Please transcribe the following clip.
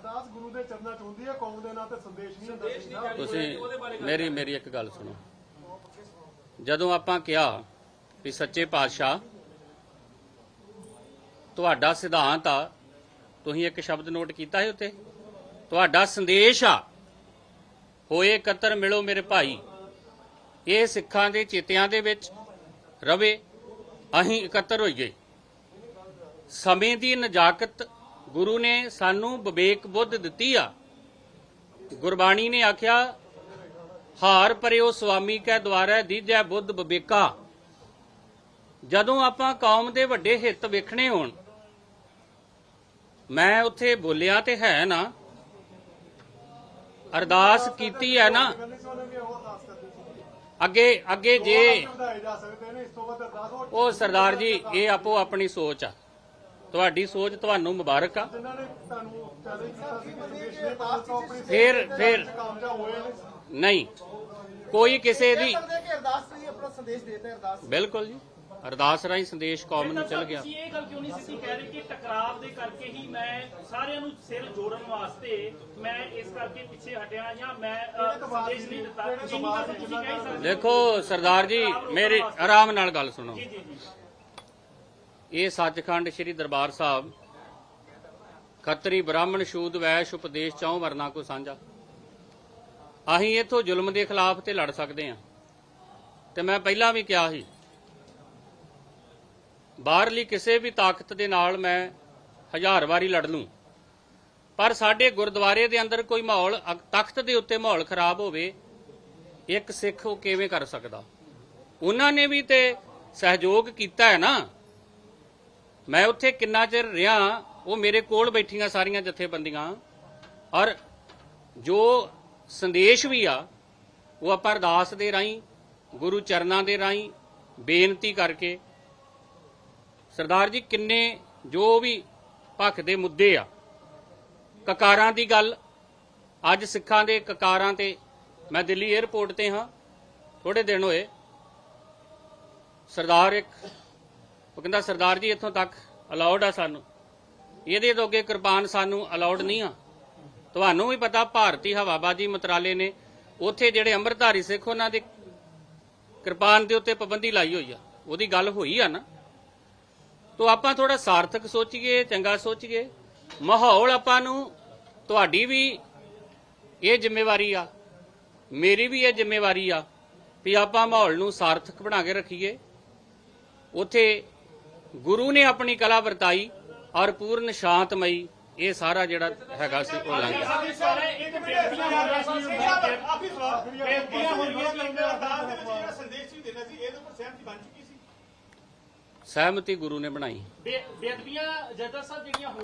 ਅਰਦਾਸ ਗੁਰੂ ਦੇ ਚਰਨਾਂ ਚ ਹੁੰਦੀ ਹੈ ਕੌਮ ਦੇ ਨਾਂ ਤੇ ਸੰਦੇਸ਼ ਨਹੀਂ ਹੁੰਦਾ ਤੁਸੀਂ ਮੇਰੀ ਮੇਰੀ ਇੱਕ ਗੱਲ ਸੁਣੋ। ਜਦੋਂ ਆਪਾਂ ਕਿਹਾ ਵੀ ਸੱਚੇ ਪਾਤਸ਼ਾਹ ਤੁਹਾਡਾ ਸਿਧਾਂਤ ਆ ਤੁਸੀਂ ਇੱਕ ਸ਼ਬਦ ਨੋਟ ਕੀਤਾ ਹੈ ਉੱਤੇ? ਤੁਹਾਡਾ ਸੰਦੇਸ਼ ਆ ਹੋਏ ਕਤਰ ਮਿਲੋ ਮੇਰੇ ਭਾਈ। ਇਹ ਸਿੱਖਾਂ ਦੇ ਚੇਤਿਆਂ ਦੇ ਵਿੱਚ ਰਵੇ ਅਸੀਂ ਇਕੱਤਰ ਹੋਈਏ। ਸਮੇਂ ਦੀ ਨਜਾਕਤ ਗੁਰੂ ਨੇ ਸਾਨੂੰ ਵਿਵੇਕ ਬੁੱਧ ਦਿੱਤੀ ਆ। ਗੁਰਬਾਣੀ ਨੇ ਆਖਿਆ, ਹਾਰ ਪਰਿਓ ਸੁਆਮੀ ਕੈ ਦੁਆਰੈ ਦੀਜੈ ਬੁੱਧ ਵਿਵੇਕਾ। ਜਦੋਂ ਆਪਾਂ ਕੌਮ ਦੇ ਵੱਡੇ ਹਿੱਤ ਵੇਖਣੇ ਹੋਣ, ਮੈਂ ਉੱਥੇ ਬੋਲਿਆ ਤੇ ਹੈ ਨਾ। ਅਰਦਾਸ ਕੀਤੀ ਹੈ ਨਾ। ਕਹਿੰਦੇ ਸੀ ਅੱਗੇ ਅੱਗੇ ਜੇ ਉਹ ਸਰਦਾਰ ਜੀ, ਇਹ ਆਪੋ ਆਪਣੀ ਸੋਚ ਆ। ਤੁਹਾਡੀ ਸੋਚ ਤੁਹਾਨੂੰ ਮੁਬਾਰਕ ਆ। ਸੀ ਫਿਰ ਫਿਰ ਨਹੀਂ। ਕੋਈ ਕਿਸੇ ਦੀ ਸਕਦੇ ਕਿ ਅਰਦਾਸ ਲਈ ਆਪਣਾ ਸੰਦੇਸ਼ ਦੇਤਾ ਹੈ ਅਰਦਾਸ। ਬਿਲਕੁਲ ਜੀ। ਅਰਦਾਸ ਰਾਹੀਂ ਸੰਦੇਸ਼ ਕੌਮ ਨੂੰ ਚਲ ਗਿਆ। ਤੁਸੀਂ ਇਹ ਗੱਲ ਕਿਉਂ ਨਹੀਂ ਸਿੱਧੀ ਕਹਿ ਰਹੇ ਕਿ ਟਕਰਾਵ ਦੇ ਕਰਕੇ ਹੀ ਮੈਂ ਸਾਰਿਆਂ ਨੂੰ ਸਿਰ ਜੋੜਨ ਵਾਸਤੇ ਮੈਂ ਇਸ ਕਰਕੇ ਪਿੱਛੇ ਹਟਿਆ ਜਾਂ ਮੈਂ ਸੰਦੇਸ਼ ਨਹੀਂ ਦਿੱਤਾ? ਦੇਖੋ ਸਰਦਾਰ ਜੀ ਮੇਰੀ ਆਰਾਮ ਨਾਲ ਗੱਲ ਸੁਣੋ। ਜੀ ਜੀ ਜੀ। ਇਹ ਸੱਚਖੰਡ ਸ੍ਰੀ ਦਰਬਾਰ ਸਾਹਿਬ, ਖੱਤਰੀ ਬ੍ਰਾਹਮਣ ਸ਼ੂਦ ਵੈਸ਼ ਉਪਦੇਸ਼ ਚੌਂ ਵਰਨਾ ਕੋ ਸਾਂਝਾ। ਅਸੀਂ ਇਥੋਂ ਜ਼ੁਲਮ ਦੇ ਖਿਲਾਫ ਤੇ ਲੜ ਸਕਦੇ ਹਾਂ। ਤੇ ਮੈਂ ਪਹਿਲਾਂ ਵੀ ਕਿਹਾ ਸੀ, ਬਾਹਰਲੀ ਕਿਸੇ ਵੀ ਤਾਕਤ ਦੇ ਨਾਲ ਮੈਂ ਹਜ਼ਾਰ ਵਾਰੀ ਲੜ ਲੂੰ, ਪਰ ਸਾਡੇ ਗੁਰਦੁਆਰੇ ਦੇ ਅੰਦਰ ਕੋਈ ਮਾਹੌਲ ਅ- ਤਖਤ ਦੇ ਉੱਤੇ ਮਾਹੌਲ ਖਰਾਬ ਹੋਵੇ, ਇੱਕ ਸਿੱਖ ਉਹ ਕਿਵੇਂ ਕਰ ਸਕਦਾ? ਉਹਨਾਂ ਨੇ ਵੀ ਤੇ ਸਹਿਯੋਗ ਕੀਤਾ ਹੈ ਨਾ। ਮੈਂ ਉੱਥੇ ਕਿੰਨਾ ਚਿਰ ਰਿਹਾ, ਉਹ ਮੇਰੇ ਕੋਲ ਬੈਠੀਆਂ ਸਾਰੀਆਂ ਜਥੇਬੰਦੀਆਂ ਔਰ ਜੋ ਸੰਦੇਸ਼ ਵੀ ਆ, ਉਹ ਆਪਾਂ ਅਰਦਾਸ ਦੇ ਰਾਹੀਂ, ਗੁਰੂ ਚਰਨਾਂ ਦੇ ਰਾਹੀਂ ਬੇਨਤੀ ਕਰਕੇ ਸਰਦਾਰ ਜੀ ਕਿੰਨੇ ਜੋ ਵੀ ਪੱਖ ਦੇ ਮੁੱਦੇ ਆ, ਕਕਾਰਾਂ ਦੀ ਗੱਲ, ਅੱਜ ਸਿੱਖਾਂ ਦੇ ਕਕਾਰਾਂ ਤੇ ਮੈਂ ਦਿੱਲੀ 에ਅਰਪੋਰਟ ਤੇ ਹਾਂ ਥੋੜੇ ਦਿਨ ਹੋਏ, ਸਰਦਾਰ ਇੱਕ ਉਹ ਕਹਿੰਦਾ, ਸਰਦਾਰ ਜੀ, ਇੱਥੋਂ ਤੱਕ ਅਲਾਉਡ ਆ ਸਾਨੂੰ। ਇਹਦੇ ਤੋਂ ਅੱਗੇ ਕਿਰਪਾਨ ਸਾਨੂੰ ਅਲਾਉਡ ਨਹੀਂ ਆ। ਤੁਹਾਨੂੰ ਵੀ ਪਤਾ, ਭਾਰਤੀ ਹਵਾਬਾਜੀ ਮੰਤਰਾਲੇ ਨੇ ਉੱਥੇ ਜਿਹੜੇ ਅੰਮ੍ਰਿਤਧਾਰੀ ਸਿੱਖ, ਉਹਨਾਂ ਦੇ ਕਿਰਪਾਨ ਦੇ ਉੱਤੇ ਪਾਬੰਦੀ ਲਾਈ ਹੋਈ ਆ। ਉਹਦੀ ਗੱਲ ਹੋਈ ਆ ਨਾ। ਤੋ ਆਪਾਂ ਥੋੜਾ ਸਾਰਥਕ ਸੋਚੀਏ, ਚੰਗਾ ਸੋਚੀਏ। ਮਾਹੌਲ ਆਪਾਂ ਨੂੰ ਤੁਹਾਡੀ ਵੀ ਇਹ ਜ਼ਿੰਮੇਵਾਰੀ ਆ। ਮੇਰੀ ਵੀ ਇਹ ਜ਼ਿੰਮੇਵਾਰੀ ਆ ਵੀ ਆਪਾਂ ਮਾਹੌਲ ਨੂੰ ਸਾਰਥਕ ਬਣਾ ਕੇ ਰੱਖੀਏ। ਉਥੇ ਗੁਰੂ ਨੇ ਆਪਣੀ ਕਲਾ ਵਰਤਾਈ ਔਰ ਪੂਰਨ ਸ਼ਾਂਤਮਈ, ਇਹ ਸਾਰਾ ਜਿਹੜਾ ਹੈਗਾ ਸੀ ਉਹ ਲੰਘ ਗਿਆ। ਸਹਿਮਤੀ ਗੁਰੂ ਨੇ ਬਣਾਈ। ਬੇਅਦਬੀਆਂ ਜੱਦਾ ਸਾਹਿਬ ਜਿਹੜੀਆਂ